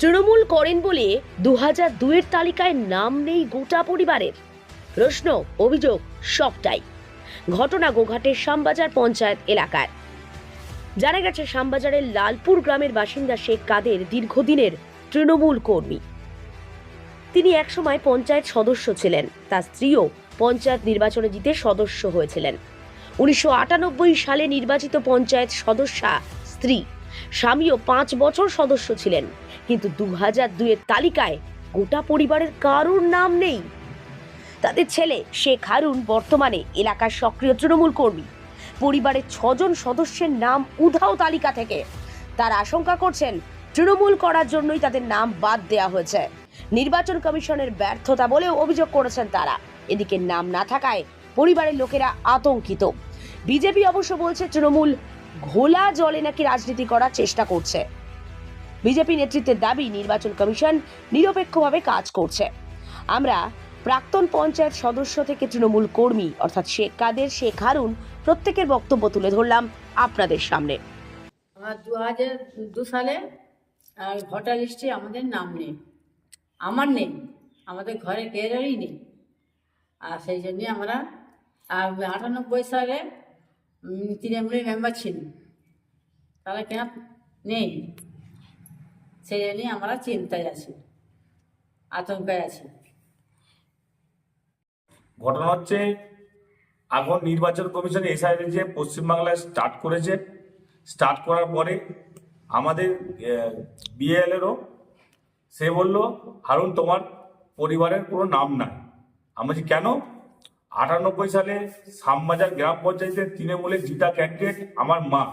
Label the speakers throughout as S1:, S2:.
S1: তৃণমূল করেন বলে দু হাজার দুয়ের তালিকায় নাম নেই গোটা পরিবারের। প্রশ্ন, অভিযোগ সবটাই। ঘটনা গোঘাটের শ্যামবাজার পঞ্চায়েত এলাকায়। জানা গেছে, শ্যামবাজারের লালপুর গ্রামের বাসিন্দা শেখ কাদের দীর্ঘদিনের তৃণমূল কর্মী। তিনি একসময় পঞ্চায়েত সদস্য ছিলেন। তার স্ত্রীও পঞ্চায়েত নির্বাচনে জিতে সদস্য হয়েছিলেন। উনিশশো আটানব্বই সালে নির্বাচিত পঞ্চায়েত সদস্যা স্ত্রী। স্বামীও পাঁচ বছর সদস্য ছিলেন। কিন্তু দু হাজার দুইয়ের তালিকায় গোটা পরিবারের কারুর নাম নেই। তাদের ছেলে শেখ হারুন বর্তমানে এলাকার সক্রিয় তৃণমূল কর্মী। পরিবারের ছজন সদস্যের নাম উধাও তালিকা থেকে। তারা আশঙ্কা করছেন, তৃণমূল করার জন্যই তাদের নাম বাদ দেওয়া হয়েছে। নির্বাচন কমিশনের ব্যর্থতা বলেও অভিযোগ করেছেন তারা। এদিকে নাম না থাকায় পরিবারের লোকেরা আতঙ্কিত। বিজেপি অবশ্য বলছে, তৃণমূল ঘোলা জলে নাকি রাজনীতি করার চেষ্টা করছে। বিজেপি নেতৃত্বের দাবি নির্বাচন কমিশন নিরপেক্ষভাবে কাজ করছে। আমরা প্রাক্তন পঞ্চায়েত সদস্য থেকে তৃণমূল কর্মী, অর্থাৎ শেখ কাদের, শেখ হারুন, প্রত্যেকের বক্তব্য তুলে ধরলাম আপনাদের সামনে।
S2: দু হাজার দু সালে ভোটার লিস্টে আমাদের নাম নেই। আমার নেই, আমাদের ঘরে কেউরই নেই। আর সেই জন্যে আমরা আটানব্বই সালে তৃণমূলের মেম্বার ছিল তারা কেন নেই? সেই জন্যে আমরা চিন্তায় আছি আতঙ্কে আছি।
S3: ঘটনা হচ্ছে এখন নির্বাচন কমিশন এসআইডি যে পশ্চিমবাংলায় স্টার্ট করেছে স্টার্ট করার পরে আমাদের বিএলএরও, সে বলল, হারুন, তোমার পরিবারের কোনো নাম নাই। আমি কেন? আটানব্বই সালে শ্যামবাজার গ্রাম পঞ্চায়েতের তৃণমূলের জিতা ক্যান্ডিডেট আমার মা।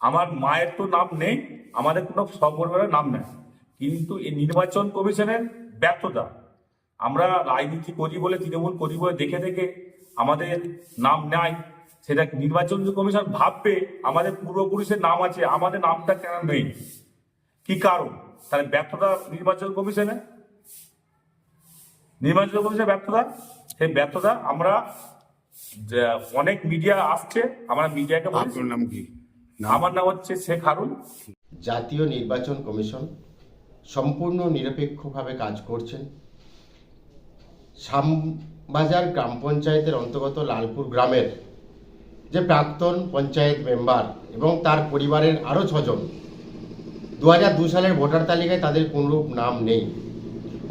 S3: আমার মায়ের তো নাম নেই আমাদের কোনো সপরিবারের নাম নেই। কিন্তু এই নির্বাচন কমিশনের ব্যর্থতা আমরা রাজনীতি করি বলে তৃণমূল করি বলে দেখে দেখে আমাদের নাম নাই সেটা নির্বাচন কমিশন ভাববে আমাদের পূর্বপুরুষের নাম আছে আমাদের নামটা কেন নেই? কি কারণ? তাহলে ব্যর্থতা নির্বাচন কমিশনে? নির্বাচন কমিশনের ব্যর্থতা? সেই ব্যর্থতা আমরা যে অনেক মিডিয়া আসছে আমরা মিডিয়াকে আমার নাম হচ্ছে শেখ হারুন।
S4: জাতীয় নির্বাচন কমিশন সম্পূর্ণ নিরপেক্ষভাবে কাজ করছেন। শ্যামবাজার গ্রাম পঞ্চায়েতের অন্তর্গত লালপুর গ্রামের যে প্রাক্তন পঞ্চায়েত মেম্বার এবং তার পরিবারের আরও ছজন, দু সালের ভোটার তালিকায় তাদের কোনরূপ নাম নেই।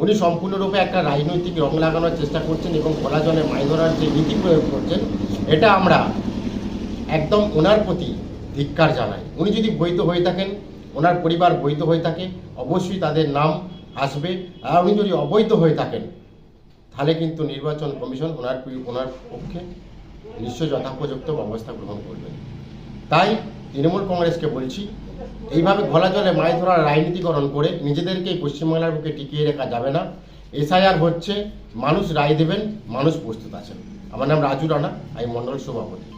S4: উনি সম্পূর্ণরূপে একটা রাজনৈতিক রং লাগানোর চেষ্টা করছেন এবং খোলা জলে মাছ ধরার যে নীতি প্রয়োগ করছেন, এটা আমরা একদম ওনার প্রতি ধিক্কার জানাই। উনি যদি বৈধ হয়ে থাকেন ওনার পরিবার বৈধ হয়ে থাকে, অবশ্যই তাদের নাম আসবে। আর উনি যদি অবৈধ হয়ে থাকেন, তাহলে কিন্তু নির্বাচন কমিশন ওনার ওনার পক্ষে নিশ্চয় যথাপযুক্ত ব্যবস্থা গ্রহণ করবেন। তাই তৃণমূল কংগ্রেসকে বলছি, এইভাবে ঘোলা জলে মাছ ধরার রাজনীতিকরণ করে নিজেদেরকে পশ্চিমবাংলার বুকে টিকিয়ে রাখা যাবে না। এসআইআর হচ্ছে, মানুষ রায় দেবেন, মানুষ প্রস্তুত আছেন। আমার নাম রাজু রানা, আমি মন্ডল সভাপতি।